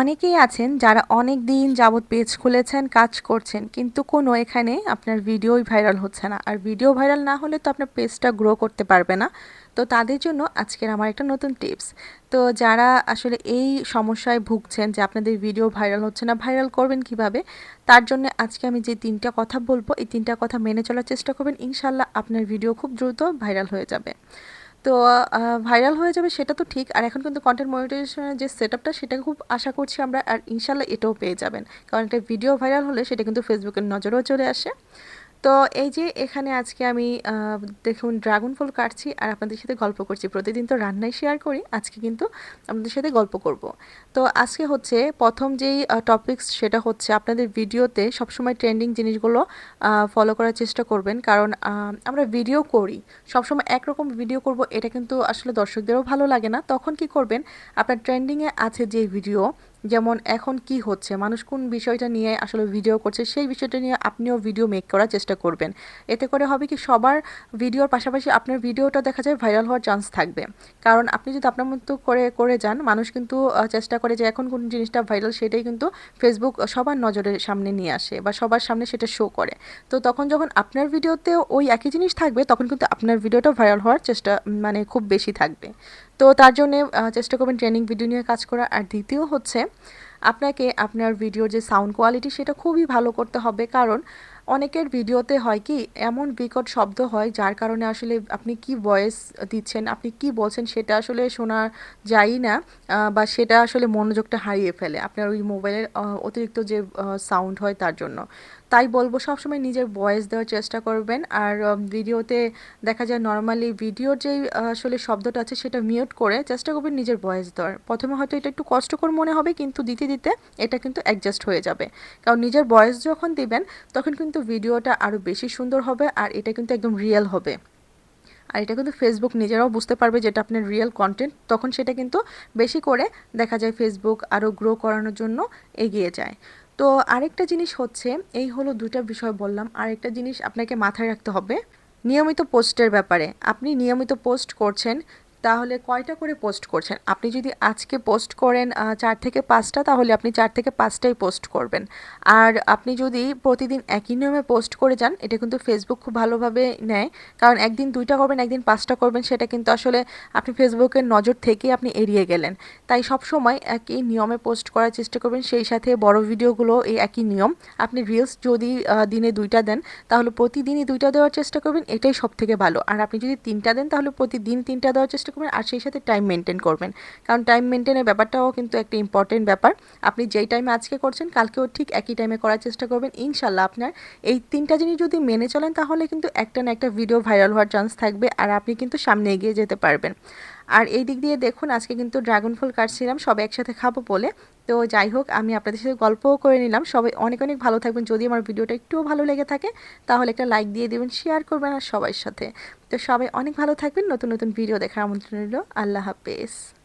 অনেকেই আছেন যারা অনেক দিন যাবৎ পেজ খুলেছেন, কাজ করছেন, কিন্তু কোনো এখানে আপনার ভিডিওই ভাইরাল হচ্ছে না। আর ভিডিও ভাইরাল না হলে তো আপনার পেজটা গ্রো করতে পারবে না। তো তাদের জন্য আজকের আমার একটা নতুন টিপস তো যারা আসলে এই সমস্যায় ভুগছেন যে আপনাদের ভিডিও ভাইরাল হচ্ছে না, ভাইরাল করবেন কীভাবে? তার জন্য আজকে আমি যে তিনটা কথা বলব, এই তিনটা কথা মেনে চলার চেষ্টা করবেন। ইনশাল্লাহ আপনার ভিডিও খুব দ্রুত ভাইরাল হয়ে যাবে। তো ভাইরাল হয়ে যাবে সেটা তো ঠিক। আর এখন কিন্তু কন্টেন্ট মনিটাইজেশনের যে সেট আপটা সেটা খুব আশা করছি আমরা, আর ইনশাল্লাহ এটাও পেয়ে যাবেন। কারণ একটা ভিডিও ভাইরাল হলে সেটা কিন্তু ফেসবুকের নজরেও চলে আসে। তো এই যে এখানে আজকে আমি দেখুন ড্রাগন ফল কাটছি আর আপনাদের সাথে গল্প করছি। প্রতিদিন তো রান্নাই শেয়ার করি, আজকে কিন্তু আপনাদের সাথে গল্প করব। তো আজকে হচ্ছে প্রথম যেই টপিকস সেটা হচ্ছে আপনাদের ভিডিওতে সবসময় ট্রেন্ডিং জিনিসগুলো ফলো করার চেষ্টা করবেন। কারণ আমরা ভিডিও করি, সবসময় একরকম ভিডিও করব, এটা কিন্তু আসলে দর্শকদেরও ভালো লাগে না। তখন কি করবেন, আপনার ট্রেন্ডিংয়ে আছে যে ভিডিও যেমন এখন কি হচ্ছে, মানুষ কোন বিষয়টা নিয়ে আসলে ভিডিও করছে, সেই বিষয়টা নিয়ে আপনিও ভিডিও মেক করার চেষ্টা করবেন। এতে করে হবে কি সবার ভিডিওর পাশাপাশি আপনার ভিডিওটা দেখা যায় ভাইরাল হওয়ার চান্স থাকবে। কারণ আপনি যদি আপনার মতো করে করে যান, মানুষ কিন্তু চেষ্টা করে যে এখন কোন জিনিসটা ভাইরাল সেটাই কিন্তু ফেসবুক সবার নজরের সামনে নিয়ে আসে বা সবার সামনে সেটা শো করে। তো তখন যখন আপনার ভিডিওতেও ওই একই জিনিস থাকবে, তখন কিন্তু আপনার ভিডিওটা ভাইরাল হওয়ার চেষ্টা মানে খুব বেশি থাকবে। তো তার জন্যে চেষ্টা করবেন ট্রেনিং ভিডিও নিয়ে কাজ করা আর দ্বিতীয় হচ্ছে, আপনাকে আপনার ভিডিওর যে সাউন্ড কোয়ালিটি সেটা খুবই ভালো করতে হবে। কারণ অনেকের ভিডিওতে হয় কি, এমন বিকট শব্দ হয় যার কারণে আসলে আপনি কি ভয়েস দিচ্ছেন, আপনি কি বলছেন সেটা আসলে শোনা যায়ই না বা সেটা আসলে মনোযোগটা হারিয়ে ফেলে আপনার ওই মোবাইলের অতিরিক্ত যে সাউন্ড হয় তার জন্য। তাই বলব সবসময় নিজের ভয়েস দেওয়ার চেষ্টা করবেন আর ভিডিওতে দেখা যায় নর্মালি ভিডিওর যেই আসলে শব্দটা আছে সেটা মিউট করে চেষ্টা করবেন নিজের ভয়েস দেওয়ার। প্রথমে হয়তো এটা একটু কষ্টকর মনে হবে, কিন্তু দিতে দিতে এটা কিন্তু অ্যাডজাস্ট হয়ে যাবে। কারণ নিজের ভয়েস যখন দিবেন, তখন কিন্তু ভিডিওটা আরও বেশি সুন্দর হবে আর এটা কিন্তু একদম রিয়েল হবে। আর এটা কিন্তু ফেসবুক নিজেরাও বুঝতে পারবে যেটা আপনার রিয়েল কন্টেন্ট তখন সেটা কিন্তু বেশি করে দেখা যায় ফেসবুক আরও গ্রো করানোর জন্য এগিয়ে যায়। তো আরেকটা জিনিস হচ্ছে, এই হলো দুটা বিষয় বললাম, আরেকটা জিনিস আপনাকে মাথায় রাখতে হবে। নিয়মিত পোস্টের ব্যাপারে, আপনি নিয়মিত পোস্ট করছেন তাহলে কয়টা করে পোস্ট করছেন? আপনি যদি আজকে পোস্ট করেন চার থেকে পাঁচটা, তাহলে আপনি চার থেকে পাঁচটাই পোস্ট করবেন। আর আপনি যদি প্রতিদিন একই নিয়মে পোস্ট করে যান, এটা কিন্তু ফেসবুক খুব ভালোভাবে নেয়। কারণ একদিন দুইটা করবেন, একদিন পাঁচটা করবেন, সেটা কিন্তু আসলে আপনি ফেসবুকের নজর থেকে আপনি এড়িয়ে গেলেন। তাই সব সময় একই নিয়মে পোস্ট করার চেষ্টা করবেন। সেই সাথে বড় ভিডিওগুলো এই একই নিয়ম। আপনি রিলস যদি দিনে দুইটা দেন, তাহলে প্রতিদিনই দুইটা দেওয়ার চেষ্টা করবেন, এটাই সব থেকে ভালো। আর আপনি যদি তিনটা দেন, তাহলে প্রতিদিন তিনটা দেওয়ার চেষ্টা করবেন আর সেই সাথে টাইম মেনটেন করবেন। কারণ টাইম মেনটেনের ব্যাপারটাও কিন্তু একটা ইম্পর্টেন্ট ব্যাপার। আপনি যেই টাইমে আজকে করছেন, কালকেও ঠিক একই টাইমে করার চেষ্টা করবেন। ইনশাল্লাহ আপনার এই তিনটা জিনিস যদি মেনে চলেন, তাহলে কিন্তু একটা না একটা ভিডিও ভাইরাল হওয়ার চান্স থাকবে আর আপনি কিন্তু সামনে এগিয়ে যেতে পারবেন। আর এই দিক দিয়ে দেখুন, আজকে কিন্তু ড্রাগন ফল কাটছিলাম, সবাই একসাথে খাব বলে। তো যাই হোক, আমি আপনাদের সাথে গল্পও করে নিলাম। সবাই অনেক অনেক ভালো থাকবেন। যদি আমার ভিডিওটা একটুও ভালো লেগে থাকে, তাহলে একটা লাইক দিয়ে দেবেন, শেয়ার করবেন আর সবার সাথে। তো সবাই অনেক ভালো থাকবেন। নতুন নতুন ভিডিও দেখার আমন্ত্রণ রইল। আল্লাহ হাফেজ।